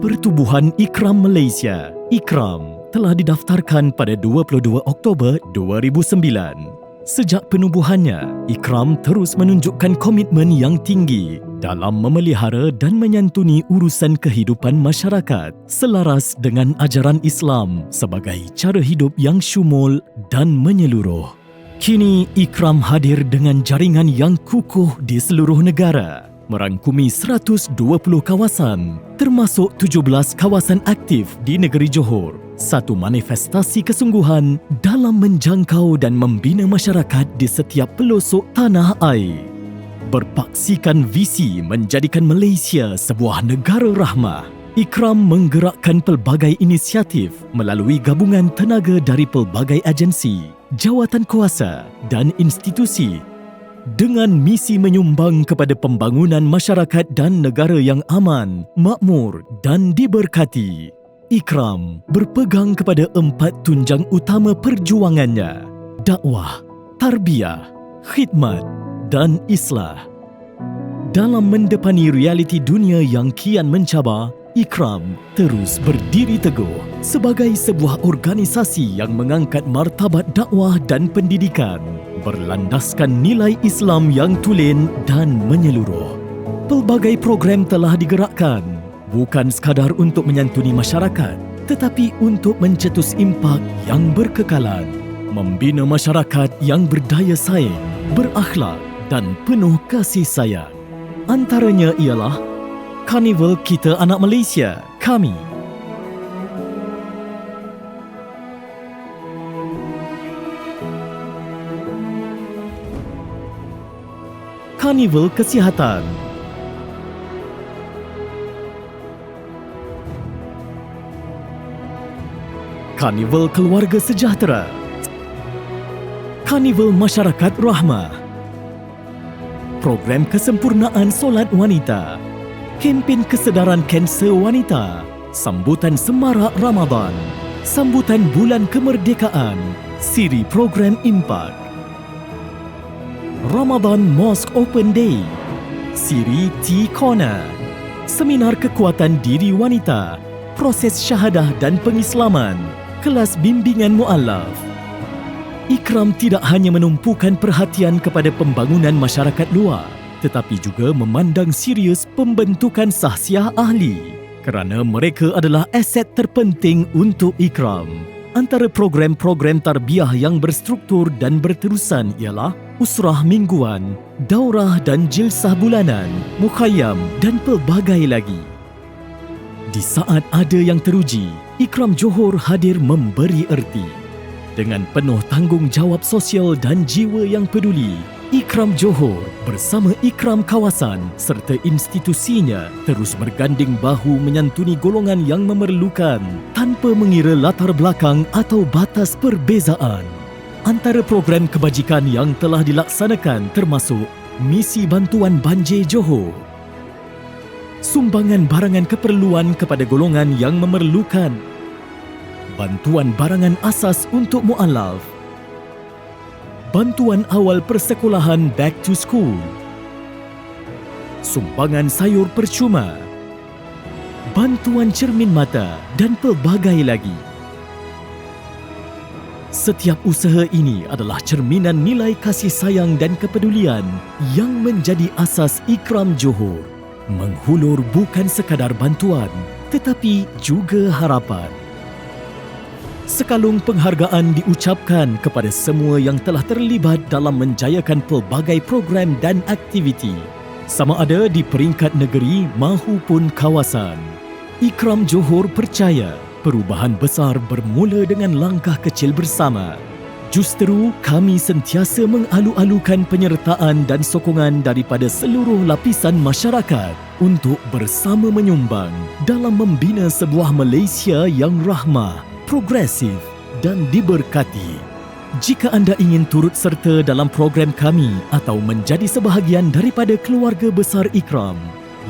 Pertubuhan Ikram Malaysia, Ikram, telah didaftarkan pada 22 Oktober 2009. Sejak penubuhannya, Ikram terus menunjukkan komitmen yang tinggi dalam memelihara dan menyantuni urusan kehidupan masyarakat selaras dengan ajaran Islam sebagai cara hidup yang syumul dan menyeluruh. Kini Ikram hadir dengan jaringan yang kukuh di seluruh negara merangkumi 120 kawasan termasuk 17 kawasan aktif di negeri Johor. Satu manifestasi kesungguhan dalam menjangkau dan membina masyarakat di setiap pelosok tanah air. Berpaksikan visi menjadikan Malaysia sebuah negara rahmah. Ikram menggerakkan pelbagai inisiatif melalui gabungan tenaga dari pelbagai agensi, jawatan kuasa dan institusi dengan misi menyumbang kepada pembangunan masyarakat dan negara yang aman, makmur dan diberkati. Ikram berpegang kepada empat tunjang utama perjuangannya, dakwah, tarbiyah, khidmat dan islah. Dalam mendepani realiti dunia yang kian mencabar, Ikram terus berdiri teguh sebagai sebuah organisasi yang mengangkat martabat dakwah dan pendidikan berlandaskan nilai Islam yang tulen dan menyeluruh. Pelbagai program telah digerakkan bukan sekadar untuk menyantuni masyarakat tetapi untuk mencetus impak yang berkekalan, membina masyarakat yang berdaya saing, berakhlak dan penuh kasih sayang. Antaranya ialah Karnival Kita Anak Malaysia, kami. Karnival Kesihatan. Karnival Keluarga Sejahtera. Karnival Masyarakat Rahmah Program Kesempurnaan Solat Wanita. Kempen kesedaran kanser wanita, sambutan semarak Ramadan, sambutan bulan kemerdekaan, siri program impak. Ramadan Mosque Open Day, siri T Corner, seminar kekuatan diri wanita, proses syahadah dan pengislaman, kelas bimbingan mualaf. Ikram tidak hanya menumpukan perhatian kepada pembangunan masyarakat luar, tetapi juga memandang serius pembentukan sahsiah ahli kerana mereka adalah aset terpenting untuk Ikram. Antara program-program tarbiyah yang berstruktur dan berterusan ialah usrah mingguan, daurah dan jilsah bulanan, mukhayyam dan pelbagai lagi. Di saat ada yang teruji, Ikram Johor hadir memberi erti. Dengan penuh tanggungjawab sosial dan jiwa yang peduli, Ikram Johor bersama Ikram Kawasan serta institusinya terus berganding bahu menyantuni golongan yang memerlukan tanpa mengira latar belakang atau batas perbezaan. Antara program kebajikan yang telah dilaksanakan termasuk Misi Bantuan Banjir Johor, Sumbangan barangan keperluan kepada golongan yang memerlukan, Bantuan barangan asas untuk mualaf, bantuan awal persekolahan back to school, sumbangan sayur percuma, bantuan cermin mata dan pelbagai lagi. Setiap usaha ini adalah cerminan nilai kasih sayang dan kepedulian yang menjadi asas Ikram Johor. Menghulur bukan sekadar bantuan tetapi juga harapan. Sekalung penghargaan diucapkan kepada semua yang telah terlibat dalam menjayakan pelbagai program dan aktiviti sama ada di peringkat negeri mahupun kawasan. Ikram Johor percaya perubahan besar bermula dengan langkah kecil bersama. Justeru kami sentiasa mengalu-alukan penyertaan dan sokongan daripada seluruh lapisan masyarakat untuk bersama menyumbang dalam membina sebuah Malaysia yang rahmah progresif dan diberkati. Jika anda ingin turut serta dalam program kami atau menjadi sebahagian daripada keluarga besar Ikram,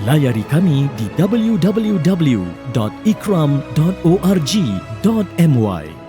layari kami di www.ikram.org.my.